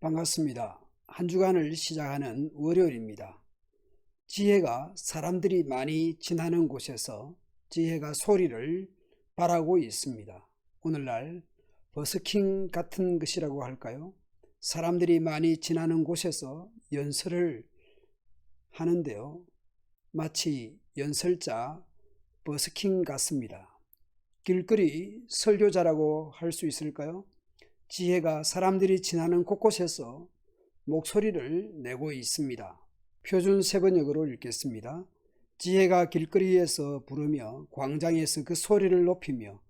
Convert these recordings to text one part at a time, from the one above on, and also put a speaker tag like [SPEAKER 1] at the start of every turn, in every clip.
[SPEAKER 1] 반갑습니다. 한 주간을 시작하는 월요일입니다. 지혜가 사람들이 많이 지나는 곳에서 지혜가 소리를 발하고 있습니다. 오늘날 버스킹 같은 것이라고 할까요? 사람들이 많이 지나는 곳에서 연설을 하는데요. 마치 연설자 버스킹 같습니다. 길거리 설교자라고 할 수 있을까요? 지혜가 사람들이 지나는 곳곳에서 목소리를 내고 있습니다. 표준 세번역으로 읽겠습니다. 지혜가 길거리에서 부르며 광장에서 그 소리를 높이며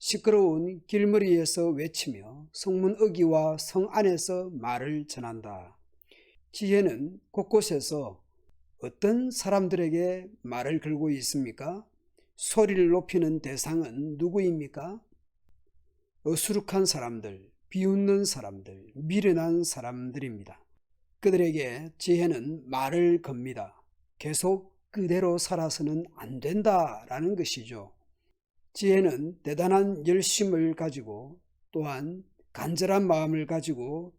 [SPEAKER 1] 시끄러운 길머리에서 외치며 성문 어기와 성 안에서 말을 전한다. 지혜는 곳곳에서 어떤 사람들에게 말을 걸고 있습니까? 소리를 높이는 대상은 누구입니까? 어수룩한 사람들, 비웃는 사람들, 미련한 사람들입니다. 그들에게 지혜는 말을 겁니다. 계속 그대로 살아서는 안 된다라는 것이죠. 지혜는 대단한 열심을 가지고 또한 간절한 마음을 가지고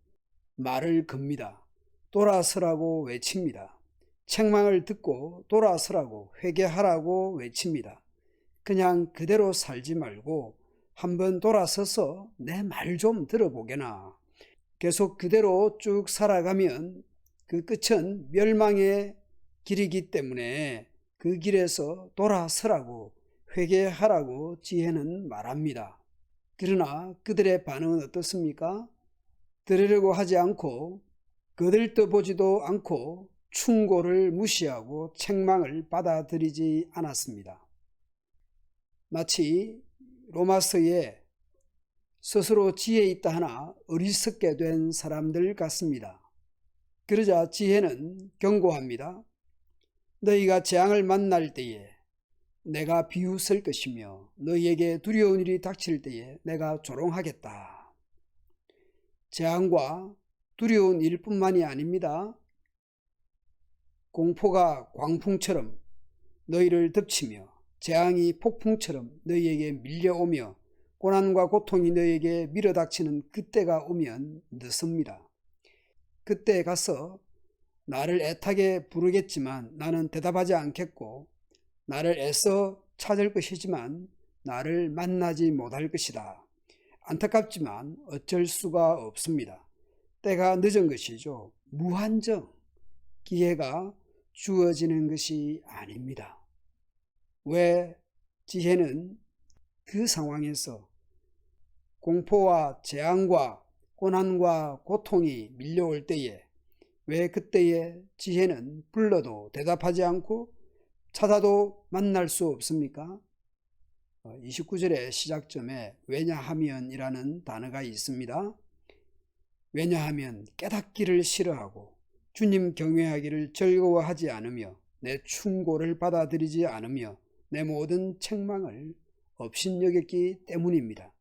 [SPEAKER 1] 말을 겁니다. 돌아서라고 외칩니다. 책망을 듣고 돌아서라고 회개하라고 외칩니다. 그냥 그대로 살지 말고 한번 돌아서서 내 말 좀 들어보게나. 계속 그대로 쭉 살아가면 그 끝은 멸망의 길이기 때문에 그 길에서 돌아서라고 회개하라고 지혜는 말합니다. 그러나 그들의 반응은 어떻습니까? 들으려고 하지 않고 거들떠 보지도 않고 충고를 무시하고 책망을 받아들이지 않았습니다. 마치 로마서에 스스로 지혜 있다 하나 어리석게 된 사람들 같습니다. 그러자 지혜는 경고합니다. 너희가 재앙을 만날 때에 내가 비웃을 것이며 너희에게 두려운 일이 닥칠 때에 내가 조롱하겠다. 재앙과 두려운 일뿐만이 아닙니다. 공포가 광풍처럼 너희를 덮치며 재앙이 폭풍처럼 너희에게 밀려오며 고난과 고통이 너희에게 밀어닥치는 그때가 오면 늦습니다. 그때 가서 나를 애타게 부르겠지만 나는 대답하지 않겠고 나를 애써 찾을 것이지만 나를 만나지 못할 것이다. 안타깝지만 어쩔 수가 없습니다. 때가 늦은 것이죠. 무한정 기회가 주어지는 것이 아닙니다. 왜 지혜는 그 상황에서 공포와 재앙과 고난과 고통이 밀려올 때에 왜 그때에 지혜는 불러도 대답하지 않고 찾아도 만날 수 없습니까? 29절의 어, 시작점에 왜냐하면이라는 단어가 있습니다. 왜냐하면 깨닫기를 싫어하고 주님 경외하기를 즐거워하지 않으며 내 충고를 받아들이지 않으며 내 모든 책망을 업신여겼기 때문입니다.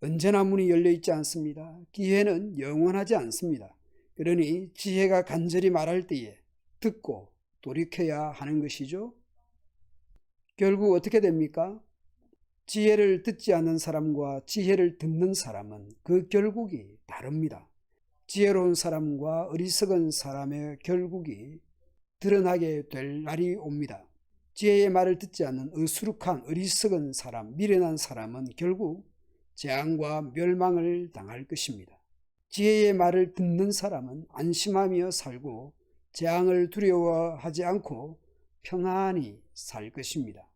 [SPEAKER 1] 언제나 문이 열려 있지 않습니다. 기회는 영원하지 않습니다. 그러니 지혜가 간절히 말할 때에 듣고 돌이켜야 하는 것이죠. 결국 어떻게 됩니까? 지혜를 듣지 않는 사람과 지혜를 듣는 사람은 그 결국이 다릅니다. 지혜로운 사람과 어리석은 사람의 결국이 드러나게 될 날이 옵니다. 지혜의 말을 듣지 않는 어수룩한 어리석은 사람, 미련한 사람은 결국 재앙과 멸망을 당할 것입니다. 지혜의 말을 듣는 사람은 안심하며 살고 재앙을 두려워하지 않고 평안히 살 것입니다.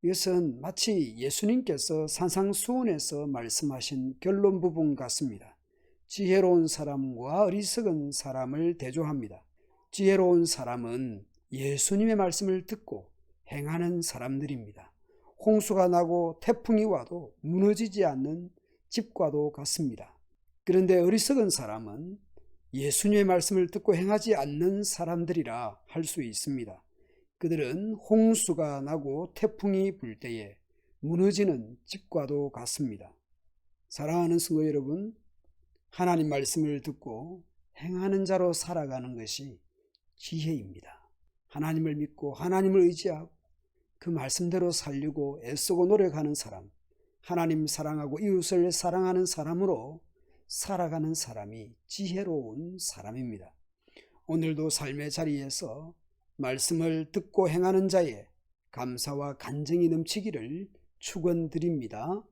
[SPEAKER 1] 이것은 마치 예수님께서 산상수훈에서 말씀하신 결론 부분 같습니다. 지혜로운 사람과 어리석은 사람을 대조합니다. 지혜로운 사람은 예수님의 말씀을 듣고 행하는 사람들입니다. 홍수가 나고 태풍이 와도 무너지지 않는 집과도 같습니다. 그런데 어리석은 사람은 예수님의 말씀을 듣고 행하지 않는 사람들이라 할 수 있습니다. 그들은 홍수가 나고 태풍이 불 때에 무너지는 집과도 같습니다. 사랑하는 성도 여러분, 하나님 말씀을 듣고 행하는 자로 살아가는 것이 지혜입니다. 하나님을 믿고 하나님을 의지하고 그 말씀대로 살려고 애쓰고 노력하는 사람, 하나님 사랑하고 이웃을 사랑하는 사람으로 살아가는 사람이 지혜로운 사람입니다. 오늘도 삶의 자리에서 말씀을 듣고 행하는 자의 감사와 간증이 넘치기를 축원드립니다.